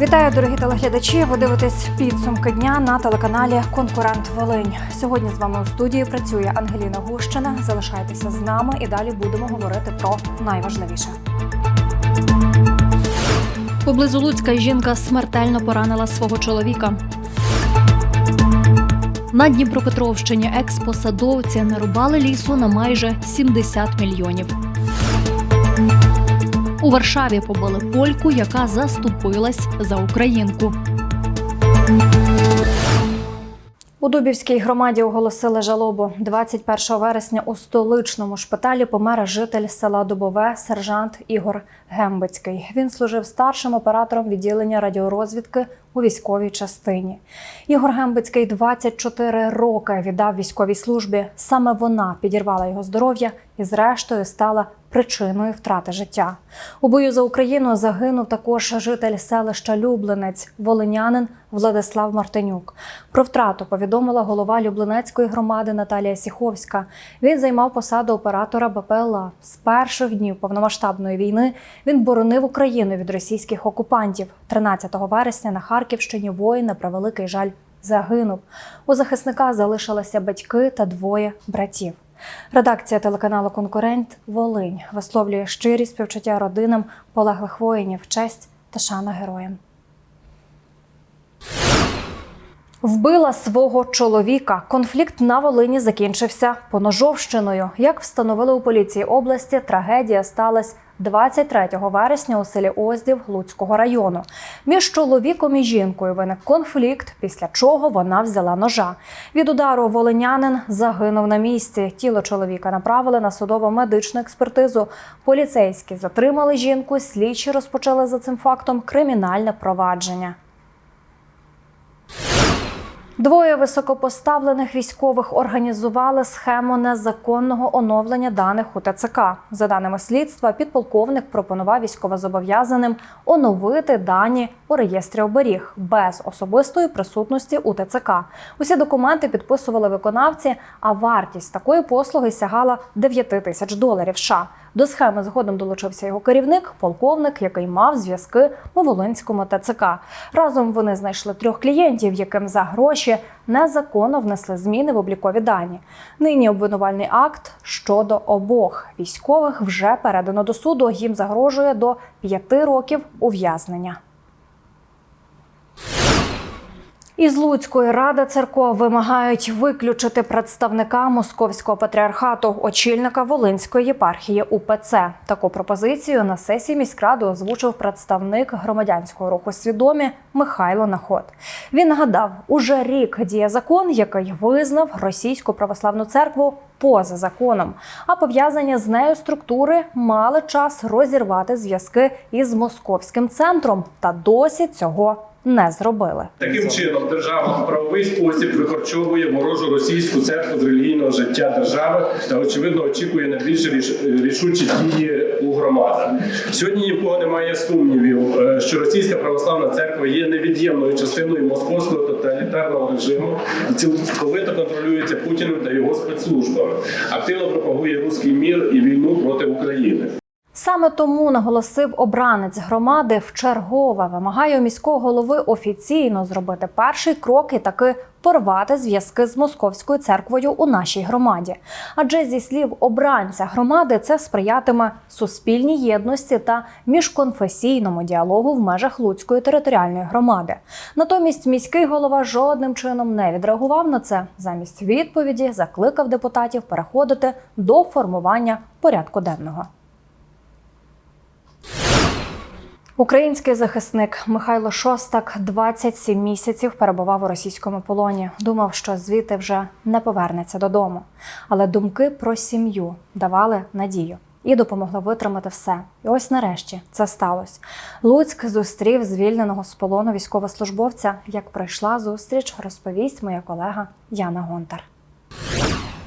Вітаю, дорогі телеглядачі. Ви дивитесь підсумки дня на телеканалі Конкурент Волинь. Сьогодні з вами у студії працює Ангеліна Гущина. Залишайтеся з нами і далі будемо говорити про найважливіше. Поблизу Луцька жінка смертельно поранила свого чоловіка. На Дніпропетровщині експосадовці нарубали лісу на майже 70 мільйонів. У Варшаві побили польку, яка заступилась за українку. У Дубівській громаді оголосили жалобу. 21 вересня у столичному шпиталі помер житель села Дубове, сержант Ігор Гембицький. Він служив старшим оператором відділення радіорозвідки у військовій частині. Ігор Гембицький 24 роки віддав військовій службі. Саме вона підірвала його здоров'я і, зрештою, стала причиною втрати життя. У бою за Україну загинув також житель селища Люблинець, волинянин Владислав Мартинюк. Про втрату повідомила голова Люблинецької громади Наталія Сіховська. Він займав посаду оператора БПЛА. З перших днів повномасштабної війни він боронив Україну від російських окупантів. 13 вересня на Харківщині воїн на превеликий жаль загинув. У захисника залишилися батьки та двоє братів. Редакція телеканалу Конкурент Волинь висловлює щирі співчуття родинам полеглих воїнів, честь та шана героям. Вбила свого чоловіка. Конфлікт на Волині закінчився поножовщиною. Як встановили у поліції області, трагедія сталася 23 вересня у селі Оздів Луцького району. Між чоловіком і жінкою виник конфлікт, після чого вона взяла ножа. Від удару волинянин загинув на місці. Тіло чоловіка направили на судово-медичну експертизу. Поліцейські затримали жінку. Слідчі розпочали за цим фактом кримінальне провадження. Двоє високопоставлених військових організували схему незаконного оновлення даних у ТЦК. За даними слідства, підполковник пропонував військовозобов'язаним оновити дані у реєстрі оберіг без особистої присутності у ТЦК. Усі документи підписували виконавці, а вартість такої послуги сягала 9 тисяч доларів. США. До схеми згодом долучився його керівник, полковник, який мав зв'язки у Волинському ТЦК. Разом вони знайшли трьох клієнтів, яким за гроші незаконно внесли зміни в облікові дані. Нині обвинувальний акт щодо обох військових вже передано до суду. Їм загрожує до п'яти років ув'язнення. Із Луцької ради церков вимагають виключити представника московського патріархату, очільника Волинської єпархії УПЦ. Таку пропозицію на сесії міськради озвучив представник громадянського руху свідомі Михайло Наход. Він нагадав, уже рік діє закон, який визнав російську православну церкву поза законом. А пов'язані з нею структури мали час розірвати зв'язки із московським центром, та досі цього не зробили. Таким чином, держава в правовий спосіб викорчовує ворожу російську церкву з релігійного життя держави та очевидно очікує на більш рішучі дії у громадах. Сьогодні ні в кого немає сумнівів, е, що російська православна церква є невід'ємною частиною московського тоталітарного режиму і цілковито контролюється Путіним та його спецслужбами. Активно пропагує руський мір і війну проти України. Саме тому наголосив обранець громади вчергове вимагає у міського голови офіційно зробити перший крок і таки порвати зв'язки з московською церквою у нашій громаді. Адже зі слів обранця громади це сприятиме суспільній єдності та міжконфесійному діалогу в межах Луцької територіальної громади. Натомість міський голова жодним чином не відреагував на це. Замість відповіді закликав депутатів переходити до формування порядку денного. Український захисник Михайло Шостак 27 місяців перебував у російському полоні. Думав, що звідти вже не повернеться додому. Але думки про сім'ю давали надію і допомогли витримати все. І ось нарешті це сталося. Луцьк зустрів звільненого з полону військовослужбовця. Як пройшла зустріч, розповість моя колега Яна Гонтар.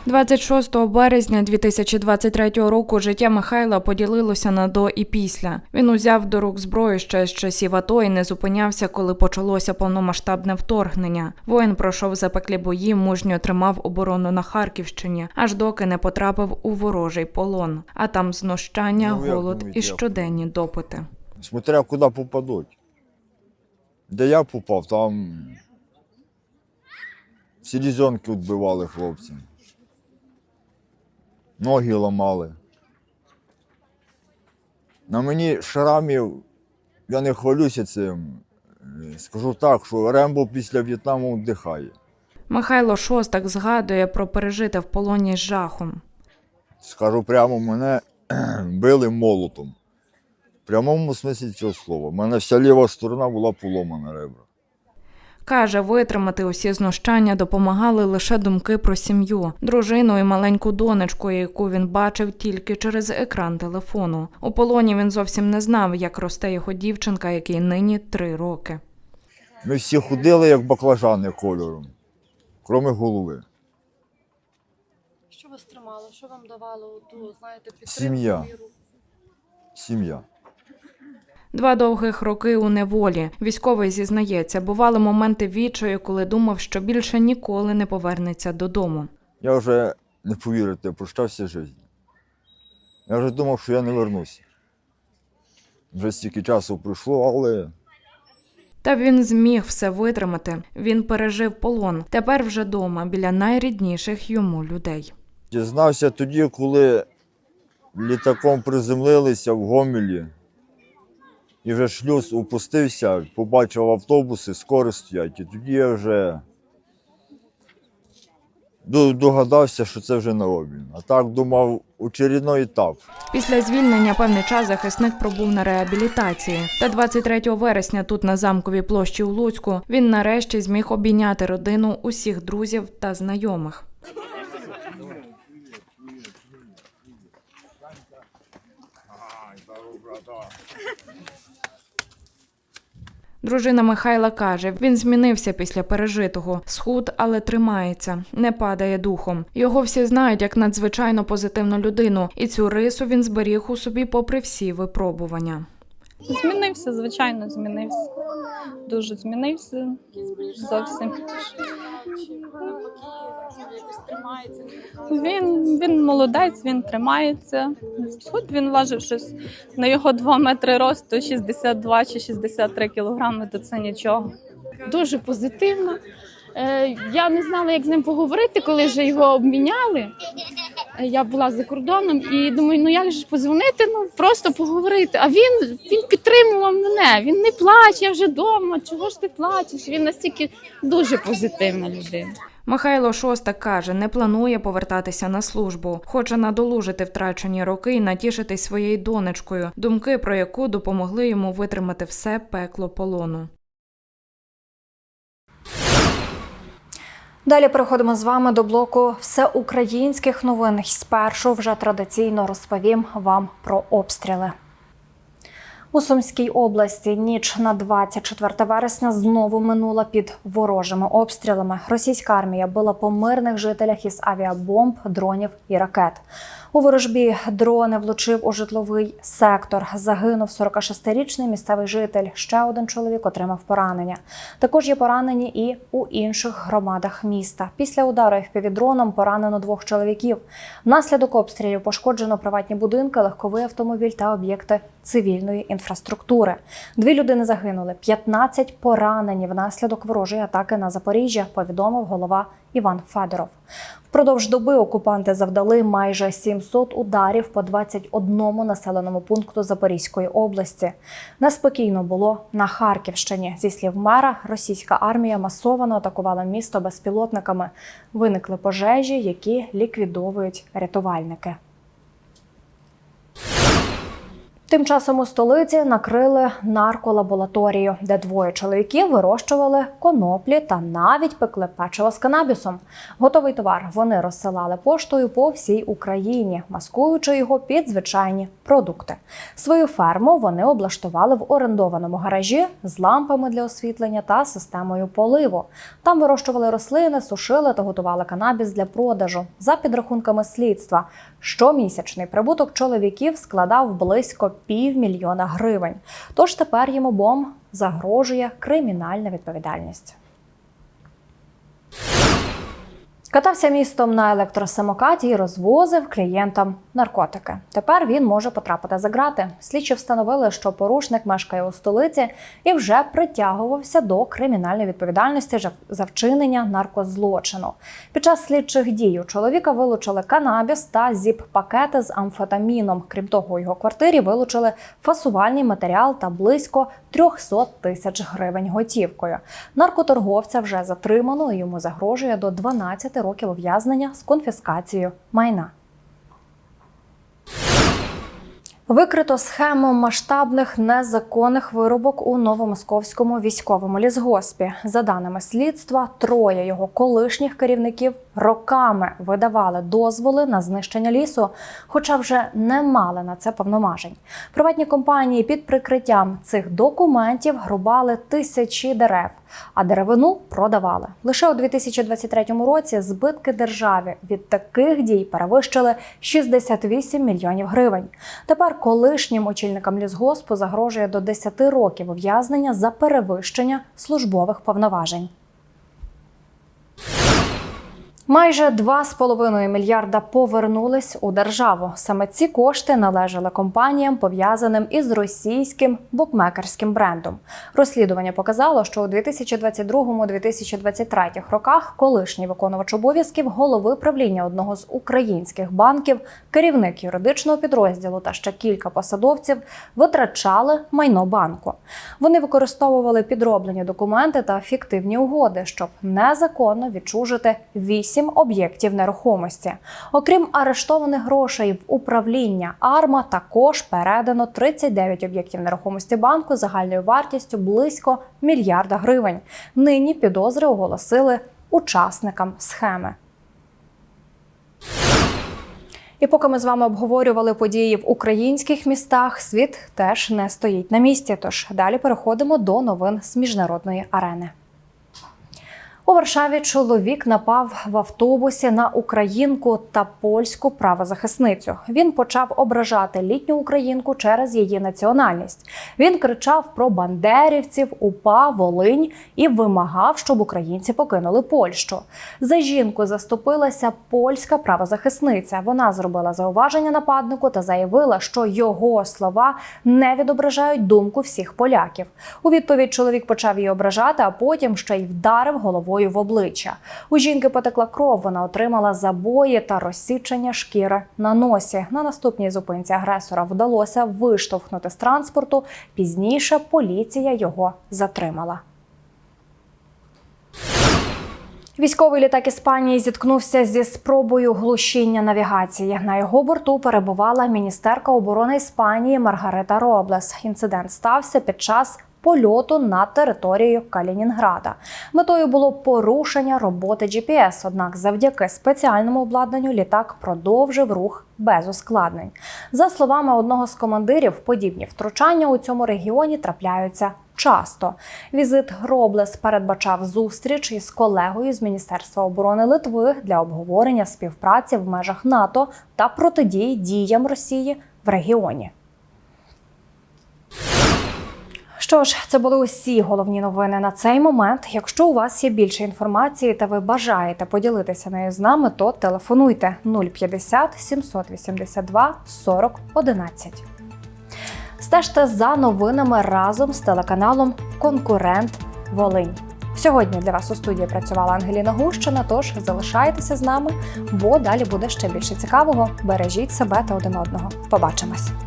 26 березня 2023 року життя Михайла поділилося на до і після. Він узяв до рук зброю ще з часів АТО і не зупинявся, коли почалося повномасштабне вторгнення. Воїн пройшов запеклі бої, мужньо тримав оборону на Харківщині, аж доки не потрапив у ворожий полон. А там знущання, Ну, голод і щоденні допити. Смотря куда попадуть. Де я попав, там селезенки відбивали хлопці. Ноги ламали. На мені шрамів, я не хвалюся цим. Скажу так, що Рембо після В'єтнаму вдихає. Михайло Шостак згадує про пережите в полоні з жахом. Скажу прямо, мене били молотом. В прямому смислі цього слова. У мене вся ліва сторона була поломана ребра. Каже, витримати усі знущання допомагали лише думки про сім'ю, дружину і маленьку донечку, яку він бачив тільки через екран телефону. У полоні він зовсім не знав, як росте його дівчинка, якій нині три роки. Ми всі ходили, як баклажани кольором, крім голови. Що вас тримало? Що вам давало ту, знаєте, підтримку? Сім'я. Сім'я. Два довгих роки у неволі. Військовий зізнається, бували моменти відчаю, коли думав, що більше ніколи не повернеться додому. Я вже не повірите, прощався життя. Я вже думав, що я не вернуся. Вже стільки часу пройшло, але Та він зміг все витримати. Він пережив полон. Тепер вже дома, біля найрідніших йому людей. дізнався тоді, коли літаком приземлилися в Гомелі. І вже шлюз упустився, побачив автобуси, скоро стоять. І тоді я вже догадався, що це вже не обмін. А так думав, очередний етап. Після звільнення певний час захисник пробув на реабілітації. Та 23 вересня тут на замковій площі у Луцьку він нарешті зміг обійняти родину усіх друзів та знайомих. Дружина Михайла каже, він змінився після пережитого, схуд, але тримається, не падає духом. Його всі знають як надзвичайно позитивну людину, і цю рису він зберіг у собі попри всі випробування. Змінився, звичайно, змінився. Дуже змінився. Зовсім. Якось тримається? Він, він молодець, він тримається. Схуд він важив щось на його 2 метри росту, 62 чи 63 кілограми, то це нічого. дуже позитивно. Е, Я не знала, як з ним поговорити, коли вже його обміняли. Е, Я була за кордоном і думаю, ну як же позвонити, ну просто поговорити. А він, він підтримував мене. Він не плаче, я вже вдома. Чого ж ти плачеш? Він настільки дуже позитивна людина. Михайло Шостак каже, не планує повертатися на службу, хоче надолужити втрачені роки і натішитись своєю донечкою, думки про яку допомогли йому витримати все пекло полону. Далі переходимо з вами до блоку всеукраїнських новин. Спершу вже традиційно розповім вам про обстріли. У Сумській області ніч на 24 вересня знову минула під ворожими обстрілами. Російська армія била по мирних жителях із авіабомб, дронів і ракет. У ворожбі дрони влучив у житловий сектор. Загинув 46-річний місцевий житель. Ще один чоловік отримав поранення. Також є поранені і у інших громадах міста. Після удару FPV-дроном поранено двох чоловіків. Внаслідок обстрілів пошкоджено приватні будинки, легковий автомобіль та об'єкти цивільної інфраструктури. Дві людини загинули, 15 поранені внаслідок ворожої атаки на Запоріжжя. Повідомив голова Іван Федоров. Впродовж доби окупанти завдали майже 700 ударів по 21 населеному пункту Запорізької області. Неспокійно було на Харківщині. Зі слів мера, російська армія масово атакувала місто безпілотниками. Виникли пожежі, які ліквідовують рятувальники. Тим часом у столиці накрили нарколабораторію, де двоє чоловіків вирощували коноплі та навіть пекли печиво з канабісом. Готовий товар вони розсилали поштою по всій Україні, маскуючи його під звичайні продукти. Свою ферму вони облаштували в орендованому гаражі з лампами для освітлення та системою поливу. Там вирощували рослини, сушили та готували канабіс для продажу. За підрахунками слідства, щомісячний прибуток чоловіків складав близько півмільйона гривень. Тож тепер їм обом загрожує кримінальна відповідальність. Катався містом на електросамокаті і розвозив клієнтам наркотики. Тепер він може потрапити за ґрати. Слідчі встановили, що порушник мешкає у столиці і вже притягувався до кримінальної відповідальності за- вчинення наркозлочину. Під час слідчих дій у чоловіка вилучили канабіс та зіп-пакети з амфетаміном. Крім того, у його квартирі вилучили фасувальний матеріал та близько 300 тисяч гривень готівкою. Наркоторговця вже затримано і йому загрожує до 12 років ув'язнення з конфіскацією майна. Викрито схему масштабних незаконних виробок у новомосковському військовому лісгоспі. За даними слідства, троє його колишніх керівників роками видавали дозволи на знищення лісу, хоча вже не мали на це повноважень. Приватні компанії під прикриттям цих документів грубали тисячі дерев, а деревину продавали. Лише у 2023 році збитки державі від таких дій перевищили 68 мільйонів гривень. Тепер колишнім очільникам лісгоспу загрожує до 10 років ув'язнення за перевищення службових повноважень. Майже 2,5 мільярда повернулись у державу. Саме ці кошти належали компаніям, пов'язаним із російським букмекерським брендом. Розслідування показало, що у 2022-2023 роках колишній виконувач обов'язків голови правління одного з українських банків, керівник юридичного підрозділу та ще кілька посадовців витрачали майно банку. Вони використовували підроблені документи та фіктивні угоди, щоб незаконно відчужити вісім об'єктів нерухомості. Окрім арештованих грошей в управління АРМА, також передано 39 об'єктів нерухомості банку загальною вартістю близько мільярда гривень. Нині підозри оголосили учасникам схеми. І поки ми з вами обговорювали події в українських містах, світ теж не стоїть на місці. Тож далі переходимо до новин з міжнародної арени. У Варшаві чоловік напав в автобусі на українку та польську правозахисницю. Він почав ображати літню українку через її національність. Він кричав про бандерівців, УПА, Волинь і вимагав, щоб українці покинули Польщу. За жінку заступилася польська правозахисниця. Вона зробила зауваження нападнику та заявила, що його слова не відображають думку всіх поляків. У відповідь чоловік почав її ображати, а потім ще й вдарив головою в обличчя. У жінки потекла кров. Вона отримала забої та розсічення шкіри на носі. На наступній зупинці агресора вдалося виштовхнути з транспорту. Пізніше поліція його затримала. Військовий літак Іспанії зіткнувся зі спробою глушіння навігації. На його борту перебувала міністерка оборони Іспанії Маргарита Роблес. Інцидент стався під час польоту над територією Калінінграда. Метою було порушення роботи GPS, однак завдяки спеціальному обладнанню літак продовжив рух без ускладнень. За словами одного з командирів, подібні втручання у цьому регіоні трапляються часто. Візит Роблес передбачав зустріч із колегою з Міністерства оборони Литви для обговорення співпраці в межах НАТО та протидії діям Росії в регіоні. Що ж, це були усі головні новини на цей момент. Якщо у вас є більше інформації та ви бажаєте поділитися нею з нами, то телефонуйте 050 782 40 11. Стежте за новинами разом з телеканалом Конкурент Волинь. Сьогодні для вас у студії працювала Ангеліна Гущина. Тож залишайтеся з нами, бо далі буде ще більше цікавого. Бережіть себе та один одного. Побачимось.